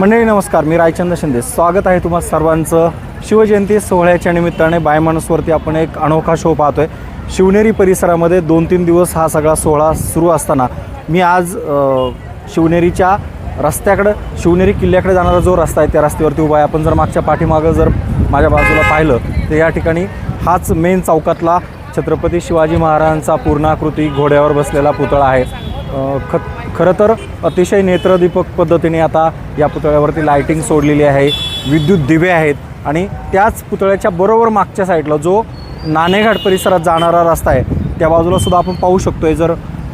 मंडळी नमस्कार. मी रायचंद शिंदे. स्वागत आहे तुम्हा सर्वांचं. शिवजयंती सोहळ्याच्या निमित्ताने बायमानसवरती आपण एक अनोखा शो पाहतोय. शिवनेरी परिसरामध्ये दोन तीन दिवस हा सगळा सोहळा सुरू असताना मी आज शिवनेरीच्या रस्त्याकडं शिवनेरी किल्ल्याकडे जाणारा जो रस्ता आहे त्या रस्त्यावरती उभा आहे. आपण जर मागच्या पाठीमागं जर माझ्या बाजूला पाहिलं तर या ठिकाणी हाच मेन चौकातला छत्रपती शिवाजी महाराजांचा पूर्णाकृती घोड्यावर बसलेला पुतळा आहे. ख खरं तर अतिशय नेत्रदीपक पद्धतीने आता या पुतळ्यावरती लाईटिंग सोडलेली आहे. विद्युत दिवे आहेत आणि त्याच पुतळ्याच्या बरोबर मागच्या साईडला जो नाणेघाट परिसरात जाणारा रस्ता आहे त्या बाजूला सुद्धा आपण पाहू शकतोय. जर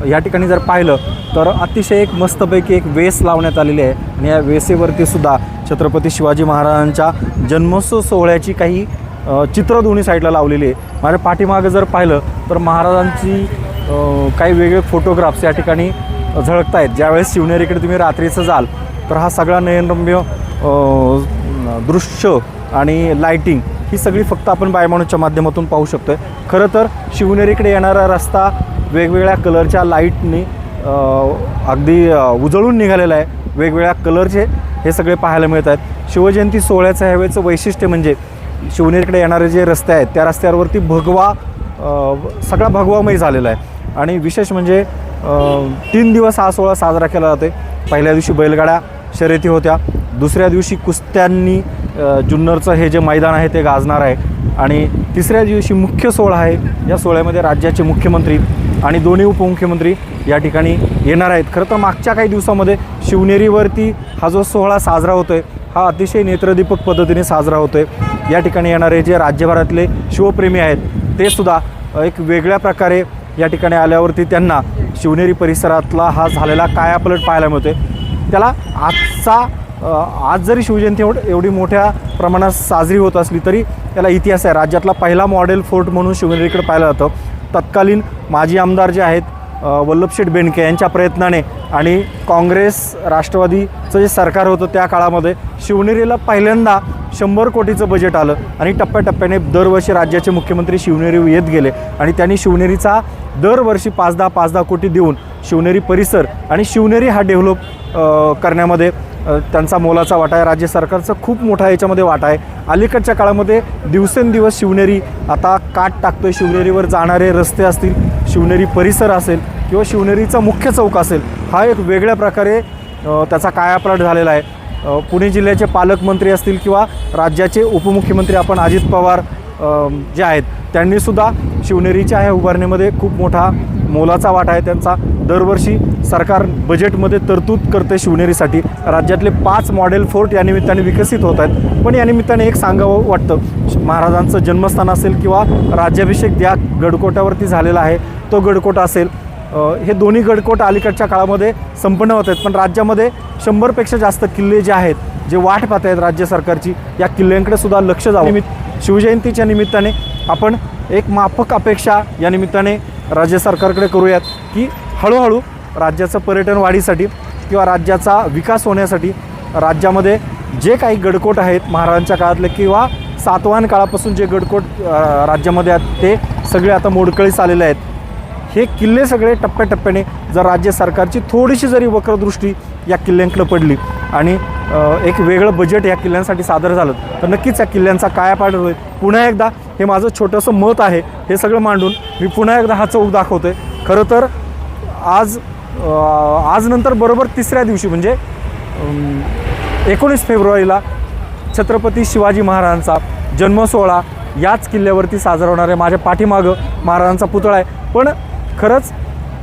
या ठिकाणी जर पाहिलं तर अतिशय एक मस्तपैकी एक वेस लावण्यात आलेली आहे. आणि या वेसेवरती सुद्धा छत्रपती शिवाजी महाराजांच्या जन्मोत्सव सोहळ्याची काही चित्र दोन्ही साईडला लावलेली आहे. माझ्या पाठीमागं जर पाहिलं तर महाराजांची काही वेगळे फोटोग्राफ्स या ठिकाणी झळकत आहेत ज्यावेळेस शिवनेरीकडे तुम्ही रात्रीचं जाल तर हा सगळा नयनरम्य दृश्य आणि लाईटिंग ही सगळी फक्त आपण बायमाणूच्या माध्यमातून पाहू शकतोय. खरं तर शिवनेरीकडे येणारा रस्ता वेगवेगळ्या कलरच्या लाईटनी अगदी उजळून निघालेला आहे. वेगवेगळ्या कलरचे हे सगळे पाहायला मिळत आहेत शिवजयंती सोहळ्याचं ह्यावेळेचं वैशिष्ट्य म्हणजे शिवनेरीकडे येणारे जे रस्ते आहेत त्या रस्त्यावरती भगवा सगळा भगवामय झालेला आहे. आणि विशेष म्हणजे तीन दिवस हा सोहळा साजरा केला जातो पहिल्या दिवशी बैलगाड्या शर्यती होत्या. दुसऱ्या दिवशी कुस्त्यांनी जुन्नरचं हे जे मैदान आहे ते गाजणार आहे. आणि तिसऱ्या दिवशी मुख्य सोहळा आहे. या सोहळ्यामध्ये राज्याचे मुख्यमंत्री आणि दोन्ही उपमुख्यमंत्री या ठिकाणी येणार आहेत. खरं तर मागच्या काही दिवसामध्ये शिवनेरीवरती हा जो सोहळा साजरा होतो आहे हा अतिशय नेत्रदीपक पद्धतीने साजरा होतो आहे या ठिकाणी येणारे जे राज्यभरातले शिवप्रेमी आहेत ते सुद्धा एक वेगळ्या प्रकारे या ठिकाणी आल्यावरती त्यांना शिवनेरी परिसरातला हा झालेला कायापलट पाहायला मिळतोय. त्याला आजचा आज जरी शिवजयंती एवढी मोठ्या प्रमाणात साजरी होत असली तरी त्याला इतिहास आहे. राज्यातला पहिला मॉडेल फोर्ट म्हणून शिवनेरीकडे पाहिलं जातं. तत्कालीन माजी आमदार जे आहेत वल्लभशेठ बेंडके यांच्या प्रयत्नाने आणि काँग्रेस राष्ट्रवादीचं जे सरकार होतं त्या काळामध्ये शिवनेरीला पहिल्यांदा शंभर कोटीचं बजेट आलं आणि टप्प्याटप्प्याने दरवर्षी राज्याचे मुख्यमंत्री शिवनेरी येत गेले आणि त्यांनी शिवनेरीचा दरवर्षी पाच दहा पाच दहा कोटी देऊन शिवनेरी परिसर आणि शिवनेरी हा डेव्हलप करण्यामध्ये त्यांचा मोलाचा वाटा आहे. राज्य सरकारचा खूप मोठा याच्यामध्ये वाटा आहे. अलीकडच्या काळामध्ये दिवसेंदिवस शिवनेरी आता काट आहे शिवनेरीवर जाणारे रस्ते असतील शिवनेरी परिसर असेल किंवा शिवनेरीचा मुख्य चौक असेल हा एक वेगळ्या प्रकारे त्याचा कायापालट झालेला आहे. पुणे जिल्ह्याचे पालकमंत्री असतील किंवा राज्याचे उपमुख्यमंत्री आपण अजित पवार जे आहेत त्यांनीसुद्धा शिवनेरीच्या ह्या उभारणीमध्ये खूप मोठा मोलाचा वाटा आहे. त्यांचा दरवर्षी सरकार बजेटमध्ये तरतूद करते शिवनेरीसाठी. राज्यातले पाच मॉडेल फोर्ट या निमित्ताने विकसित होत आहेत. पण या निमित्ताने एक सांगावं वाटतं महाराजांचं जन्मस्थान असेल किंवा राज्याभिषेक ज्या गडकोटावरती झालेला आहे तो गडकोट असेल हे दोन्ही गडकोट अलीकडच्या काळामध्ये संपन्न होत आहेत. पण राज्यामध्ये शंभरपेक्षा जास्त किल्ले जे आहेत जे वाट पाहत आहेत राज्य सरकारची या किल्ल्यांकडे सुद्धा लक्ष जावं. शिवजयंतीच्या निमित्ताने आपण एक माफक अपेक्षा या निमित्ताने राज्य सरकारकडे करूयात की हळूहळू राज्याचं पर्यटन वाढीसाठी किंवा राज्याचा विकास होण्यासाठी राज्यामध्ये जे काही गडकोट आहेत महाराजांच्या काळातले किंवा सातवाहन काळापासून जे गडकोट राज्यामध्ये आहेत ते सगळे आता मोडकळीस आलेले आहेत. हे किल्ले सगळे टप्प्याटप्प्याने जर राज्य सरकारची थोडीशी जरी वक्रदृष्टी या किल्ल्यांकडे पडली आणि एक वेगळं बजेट या किल्ल्यांसाठी सादर झालं. तर नक्कीच या किल्ल्यांचा काय पाठ होईल? पुन्हा एकदा हे माझं छोटंसं मत आहे हे सगळं मांडून मी पुन्हा एकदा हा चौक दाखवतो आहे खरं तर आज आज नंतर बरोबर तिसऱ्या दिवशी म्हणजे एकोणीस फेब्रुवारीला छत्रपती शिवाजी महाराजांचा जन्मसोहळा याच किल्ल्यावरती साजरा होणार आहे. माझ्या पाठीमागं महाराजांचा पुतळा आहे. पण खरंच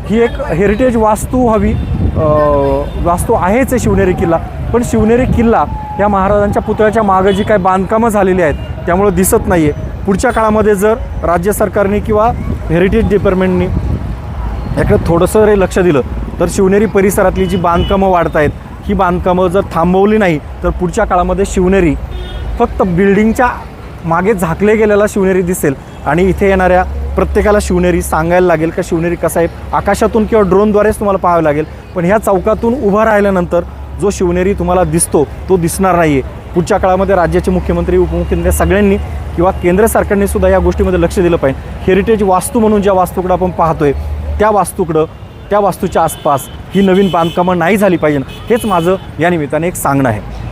ही एक हेरिटेज वास्तू हवी. वास्तू आहेच आहे शिवनेरी किल्ला. पण शिवनेरी किल्ला या महाराजांच्या पुतळ्याच्या मागं जी काही बांधकामं झालेली आहेत त्यामुळं दिसत नाही आहे पुढच्या काळामध्ये जर राज्य सरकारने किंवा हेरिटेज डिपार्टमेंटनी याकडे थोडंसं रे लक्ष दिलं तर शिवनेरी परिसरातली जी बांधकामं वाढत आहेत ही बांधकामं जर थांबवली नाही तर पुढच्या काळामध्ये शिवनेरी फक्त बिल्डिंगच्या मागे झाकले गेलेला शिवनेरी दिसेल. आणि इथे येणाऱ्या प्रत्येकाला शिवनेरी सांगायला लागेल का शिवनेरी कसा आहे? आकाशातून किंवा ड्रोनद्वारेच तुम्हाला पाहावं लागेल. पण ह्या चौकातून उभा राहिल्यानंतर जो शिवनेरी तुम्हाला दिसतो तो दिसणार नाही आहे पुढच्या काळामध्ये राज्याचे मुख्यमंत्री उपमुख्यमंत्री सगळ्यांनी किंवा केंद्र सरकारने सुद्धा या गोष्टीमध्ये लक्ष दिलं पाहिजे. हेरिटेज वास्तू म्हणून ज्या वास्तूकडं आपण पाहतोय त्या वास्तूकडं त्या वास्तूच्या आसपास ही नवीन बांधकामं नाही झाली पाहिजे. हेच माझं या निमित्ताने एक सांगणं आहे.